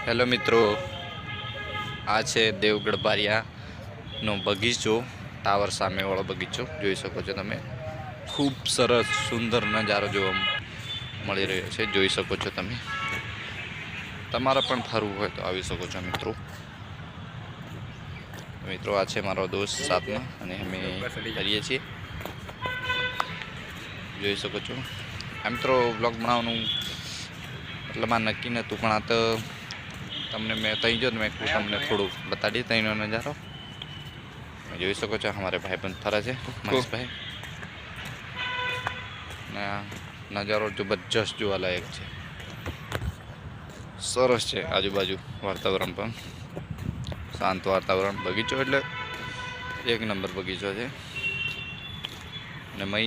Hello મિત્રો, આ છે દેવગઢ બારિયાનો બગીચો, ટાવર સામેવાળો બગીચો, જોઈ શકો છો તમે. ખૂબ સરસ, સુંદર નજારો જોવા મળી રહ્યો છે, જોઈ શકો છો તમે. તમારે પણ ફરવું હોય તો આવી શકો છો મિત્રો. મિત્રો, આ છે મારો દોસ્ત સાથમાં અને અમે કરીએ છીએ. જોઈ શકો છો. આમ તો બ્લોગ બનાવવાનું એટલે મારે નક્કી નહોતું પણ આ તો તમને મેં ત્યાં જો મેં તમને થોડું બતાડી ત્યાંનો નજારો. જોઈ શકો છો અમારે ભાઈ પણ ફરે છે મહેશભાઈ ને નજારો જબરજસ્ત જોવાલાયક છે. સરસ છે આજુબાજુ વાતાવરણ પણ. શાંત વાતાવરણ બગીચો એટલે એક નંબર બગીચો છે. ને મય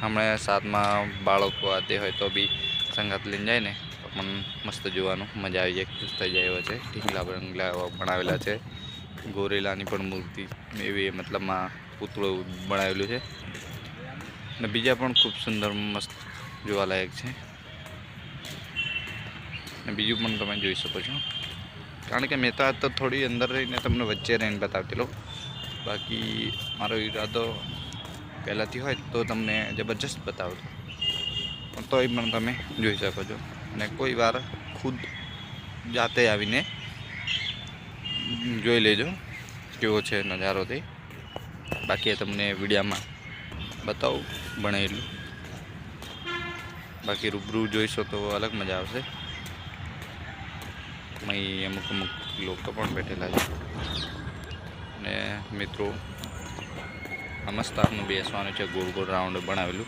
હમણાં સાતમાં બાળકો આતે હોય તો બી સંગાત લઈને જાય ને. પણ મસ્ત જોવાનું. મજા આવી જાય, ખુશ થઈ જાય એવા છે. ઢીંગલા બંગલા બનાવેલા છે. ગોરેલાની પણ મૂર્તિ એવી મતલબમાં પૂતળું બનાવેલું છે. ને બીજા પણ ખૂબ સુંદર, મસ્ત જોવાલાયક છે. ને બીજું પણ તમે જોઈ શકો છો. કારણ કે મેં તો થોડી અંદર રહીને તમને વચ્ચે રહીને બતાવતેલો બાકી મારો ઈરાદો પહેલાંથી હોય તો તમને જબરજસ્ત બતાવતો પણ તોય પણ તમે જોઈ શકો છો. અને કોઈ વાર ખુદ જાતે આવીને જોઈ લેજો કેવો છે નજારો તે બાકી તમને વિડીયામાં બતાવું ભણેલું. બાકી રૂબરૂ જોઈશો તો અલગ મજા આવશે. અહીં અમુક અમુક લોકો પણ બેઠેલા છે. ને મિત્રો આ મસ્ત બેસવાનું છે, ગોળ ગોળ રાઉન્ડ બનાવેલું.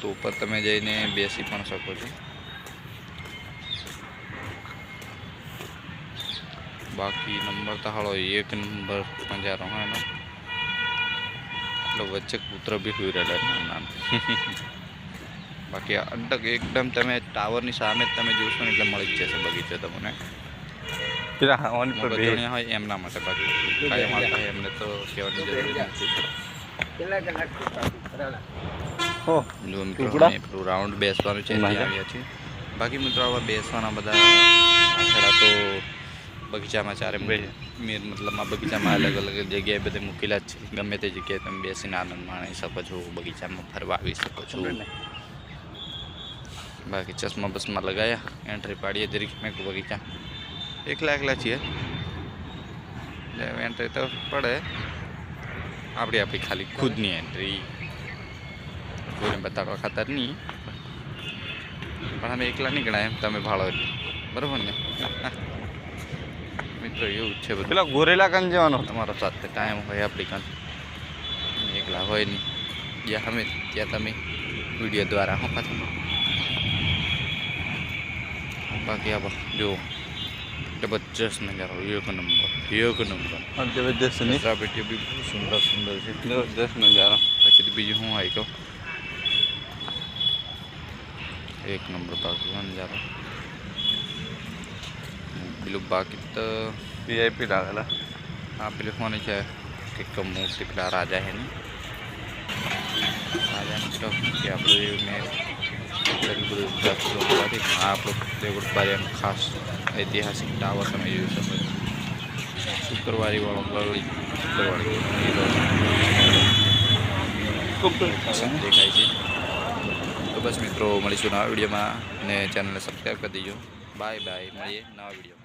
તો ઉપર તમે જઈને બેસી પણ શકો છો. બાકી નંબર તો હાળો એક નંબર નજારો હા એનો એટલે વચ્ચે કૂતરો બી સુઈ રહેલા નાના બાકી અડક એકદમ તમે ટાવરની સામે જ તમે જોશો ને એટલે મળી જ જશે બગીચો તમને. પેલા હોય એમના માટે બાકી કાંઈ મારતા એમને તો કહેવાની જરૂર નથી. જો મિત્રો પેલું રાઉન્ડ બેસવાનું છે ત્યાં આવ્યા છીએ. બાકી મિત્રો આવા બેસવાના બધા તો બગીચામાં ચારે મીર મતલબ મતલબમાં બગીચામાં અલગ અલગ જગ્યાએ બધે મૂકેલા જ છે. ગમે તે જગ્યાએ તમે બેસીને આનંદ માણી શકો છો બગીચામાં ફરવા આવી શકો છો. બાકી ચશ્મા બસમાં લગાયા એન્ટ્રી પાડીએ જરીક મેં બગીચા. એકલા એકલા છીએ. એટલે એન્ટ્રી તો પડે. આપણી આપણી ખાલી ખુદની એન્ટ્રી. કોઈને બતાડવા ખાતર નહીં. પણ અમે એકલા નહીં ગણાય એમ તમે ભાડો બરાબર ને? મિત્રો એવું જ છે બધું. પેલા ગોરેલા કાન જવાનો તમારો સાથે ટાઈમ હોય આપણી કાન એકલા હોય નહીં. જ્યાં અમે ત્યાં તમે વીડિયો દ્વારા હું પાછું. બાકી આ જો જબરજસ્ત નજારો એક નંબર એક નંબર. જબરદસ્ત નહીં? કચરા પેટીઓ બી બહુ સુંદર સુંદર છે. જબરદસ્ત નજારો. પછી તો બીજું શું હોય કહો? એક નંબર બાકી નજારો. પેલું બાકી તો વીઆઈપી લાગેલા આ પેલું કોને છે કે મૂર્તિ પેલા રાજા હે ને રાજાની તો કે આપણે મેં પેલું બધું પણ આ આપણું દેવગઢ બારિયાનું ખાસ ઐતિહાસિક ટાવર તમે જોઈ શકો શુક્રવારી વાળો લલિત શુક્રવારી દેખાય છે તો બસ મિત્રો મળીશું નવા વિડીયોમાં અને ચેનલને સબસ્ક્રાઈબ કરી દેજો બાય બાય મળીએ નવા વિડીયોમાં